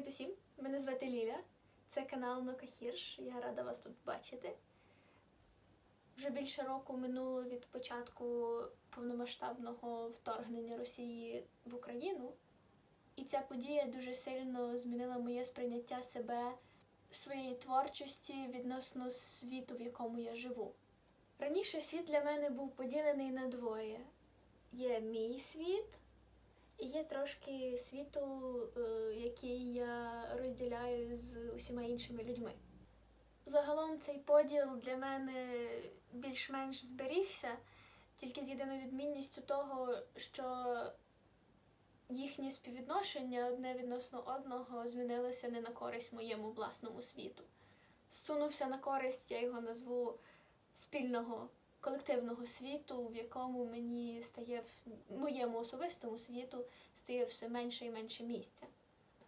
Привіт усім! Мене звати Ліля. Це канал Нока Хірш. Я рада вас тут бачити. Вже більше року минуло від початку повномасштабного вторгнення Росії в Україну. І ця подія дуже сильно змінила моє сприйняття себе, своєї творчості відносно світу, в якому я живу. Раніше світ для мене був поділений на двоє: є мій світ. І є трошки світу, е, який я розділяю з усіма іншими людьми. Загалом цей поділ для мене більш-менш зберігся, тільки з єдиною відмінністю того, що їхнє співвідношення одне відносно одного змінилося не на користь моєму власному світу. Зсунувся на користь, я його назву спільного колективного світу, в якому мені стає в моєму особистому світу стає все менше і менше місця.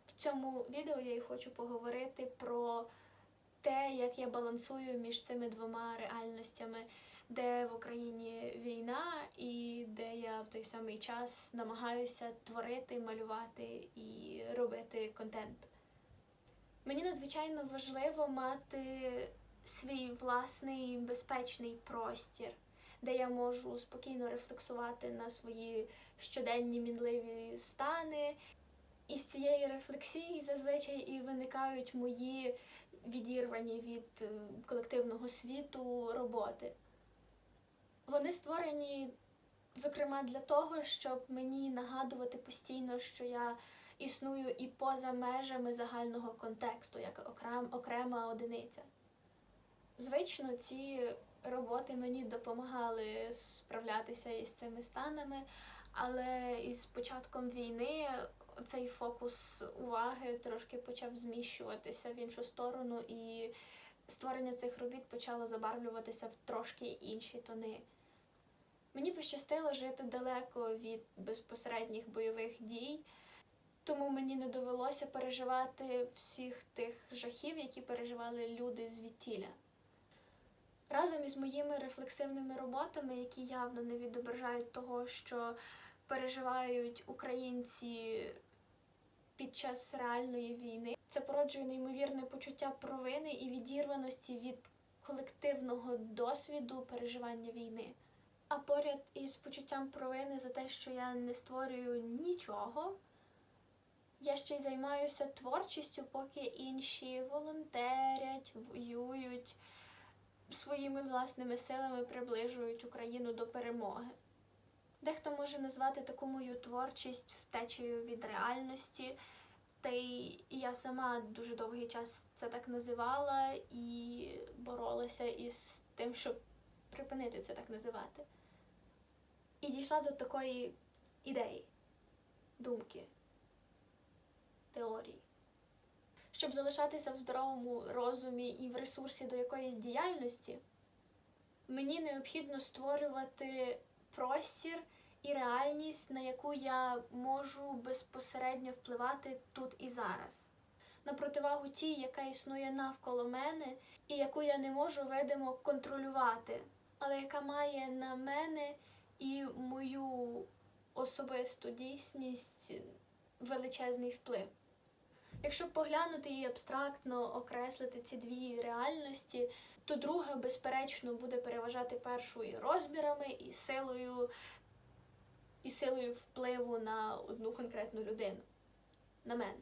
В цьому відео я і хочу поговорити про те, як я балансую між цими двома реальностями, де в Україні війна, і де я в той самий час намагаюся творити, малювати і робити контент. Мені надзвичайно важливо мати свій власний безпечний простір, де я можу спокійно рефлексувати на свої щоденні мінливі стани. І з цієї рефлексії зазвичай і виникають мої відірвані від е, колективного світу роботи. Вони створені, зокрема, для того, щоб мені нагадувати постійно, що я існую і поза межами загального контексту, як окрем, окрема одиниця. Звично, ці роботи мені допомагали справлятися із цими станами, але із початком війни цей фокус уваги трошки почав зміщуватися в іншу сторону, і створення цих робіт почало забарвлюватися в трошки інші тони. Мені пощастило жити далеко від безпосередніх бойових дій, тому мені не довелося переживати всіх тих жахів, які переживали люди звідтіля. Разом із моїми рефлексивними роботами, які явно не відображають того, що переживають українці під час реальної війни, це породжує неймовірне почуття провини і відірваності від колективного досвіду переживання війни. А поряд із почуттям провини за те, що я не створюю нічого, я ще й займаюся творчістю, поки інші волонтерять, воюють своїми власними силами приближують Україну до перемоги. Дехто може назвати таку мою творчість втечею від реальності, та й я сама дуже довгий час це так називала і боролася із тим, щоб припинити це так називати. І дійшла до такої ідеї, думки, теорії. Щоб залишатися в здоровому розумі і в ресурсі до якоїсь діяльності, мені необхідно створювати простір і реальність, на яку я можу безпосередньо впливати тут і зараз. На противагу тій, яка існує навколо мене, і яку я не можу видимо контролювати, але яка має на мене і мою особисту дійсність величезний вплив. Якщо поглянути і абстрактно окреслити ці дві реальності, то друга, безперечно, буде переважати першу і розмірами, і силою, і силою впливу на одну конкретну людину, на мене.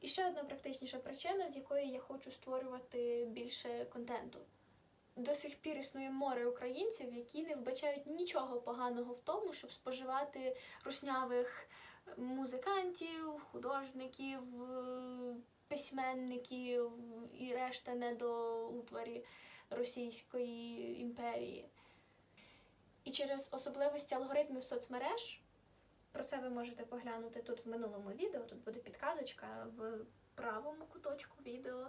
І ще одна практичніша причина, з якої я хочу створювати більше контенту. До сих пір існує море українців, які не вбачають нічого поганого в тому, щоб споживати руснявих музикантів, художників, е, письменників і решта недоутворі Російської імперії. І через особливості алгоритмів соцмереж, про це ви можете поглянути тут в минулому відео, тут буде підказочка в правому куточку відео.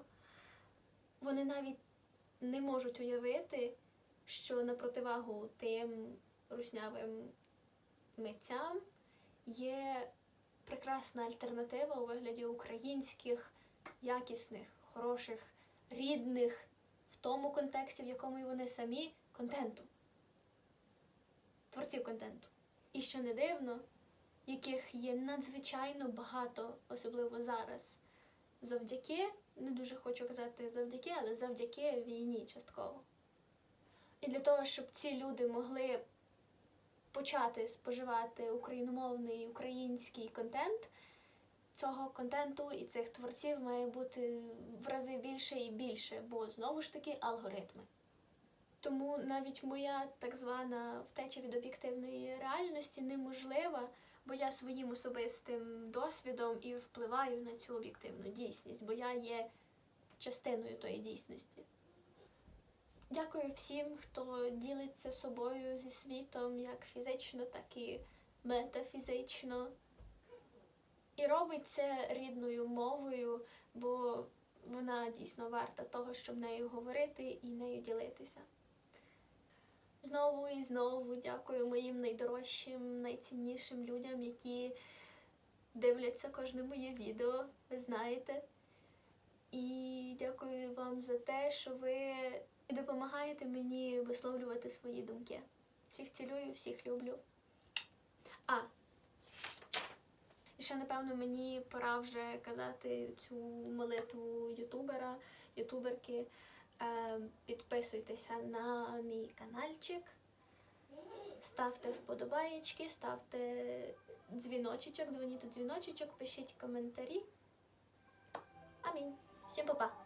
Вони навіть не можуть уявити, що на противагу тим руснявим митцям є прекрасна альтернатива у вигляді українських, якісних, хороших, рідних, в тому контексті, в якому і вони самі контенту, творців контенту. І що не дивно, яких є надзвичайно багато, особливо зараз. Завдяки, не дуже хочу казати завдяки, але завдяки війні частково. І для того, щоб ці люди могли почати споживати україномовний український контент, цього контенту і цих творців має бути в рази більше і більше, бо знову ж таки алгоритми. Тому навіть моя так звана втеча від об'єктивної реальності неможлива, бо я своїм особистим досвідом і впливаю на цю об'єктивну дійсність, бо я є частиною тої дійсності. Дякую всім, хто ділиться собою зі світом як фізично, так і метафізично. І робить це рідною мовою, бо вона дійсно варта того, щоб нею говорити і нею ділитися. Знову і знову дякую моїм найдорожчим, найціннішим людям, які дивляться кожне моє відео, ви знаєте. І дякую вам за те, що ви допомагаєте мені висловлювати свої думки. Всіх цілюю, всіх люблю. А, і ще, напевно, мені пора вже казати цю молитву ютубера, ютуберки. Е, підписуйтеся на мій каналчик, ставте вподобаєчки, ставте дзвіночечок, дзвоніть у дзвіночечок, пишіть коментарі. Амінь. Всім па-па!